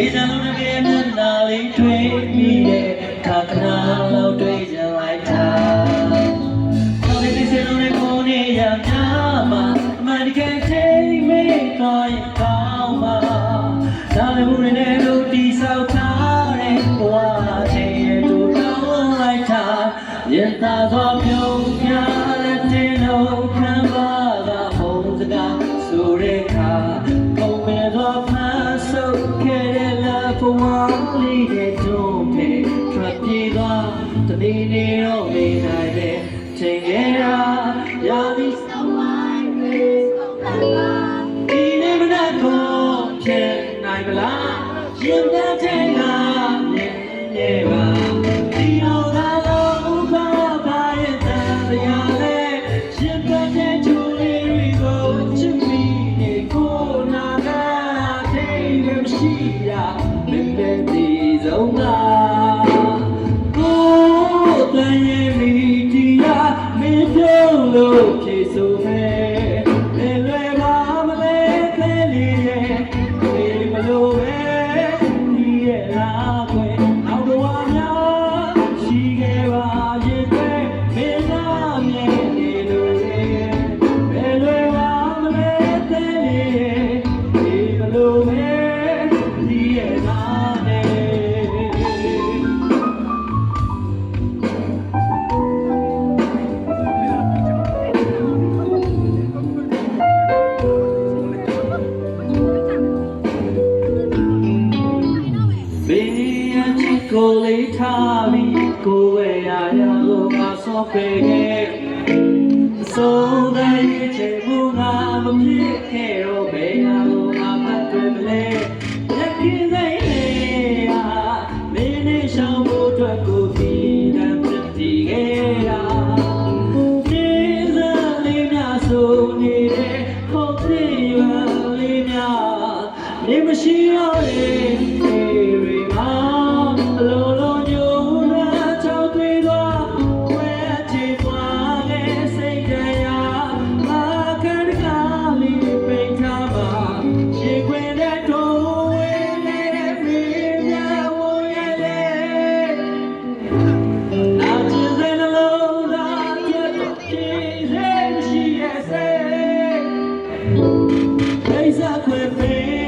အေးစလုံးနဲ့မျက်နှာလေးတွေ့ပြီးတဲ့ခါကနာလောက်တွေ့ကြလိုက်တာကိုယ်ဒီစလုံးနဲ့ကိုနေရများမှာအမှန်တကယ်ချိန်မေးတော့ရကောင်းမှာဒါလည်းဘူးနဲ့လို့တီဆောက်ထားတဲ့ဘဝချင်းရဲ့တူတောင်းလိုက်တာရင်သားသောပြုံးပြတဲ့တင်လို့ ဘဝလေးတဲ့တွန်းပေထွက်ပြေးသွားတနေ့နေ့တော့နေနိုင်တဲ့ချိန်ခဲ့တာရာသီဆောင်ဝိုင်းလေးဒီနေ့မနက်ကိုဖြစ်နိုင်မလားရင်ထဲထဲကမြင် မရှိတာမင်းတဲ့ဒီဆုံးကကိုယ်တန် ဘေးရချစ်ကိုလေးထားပြီးကိုယ်ဝဲရရလို့ငါဆော့ပေခဲ့အစိုးတဲ့ရဲ့ချေမှုငါမဖြစ်ခဲ့တော့ဘယ်ရလို့ငါမတွေ့မလဲလက်ခင်စိတ်လေးဟာမ Eis a quem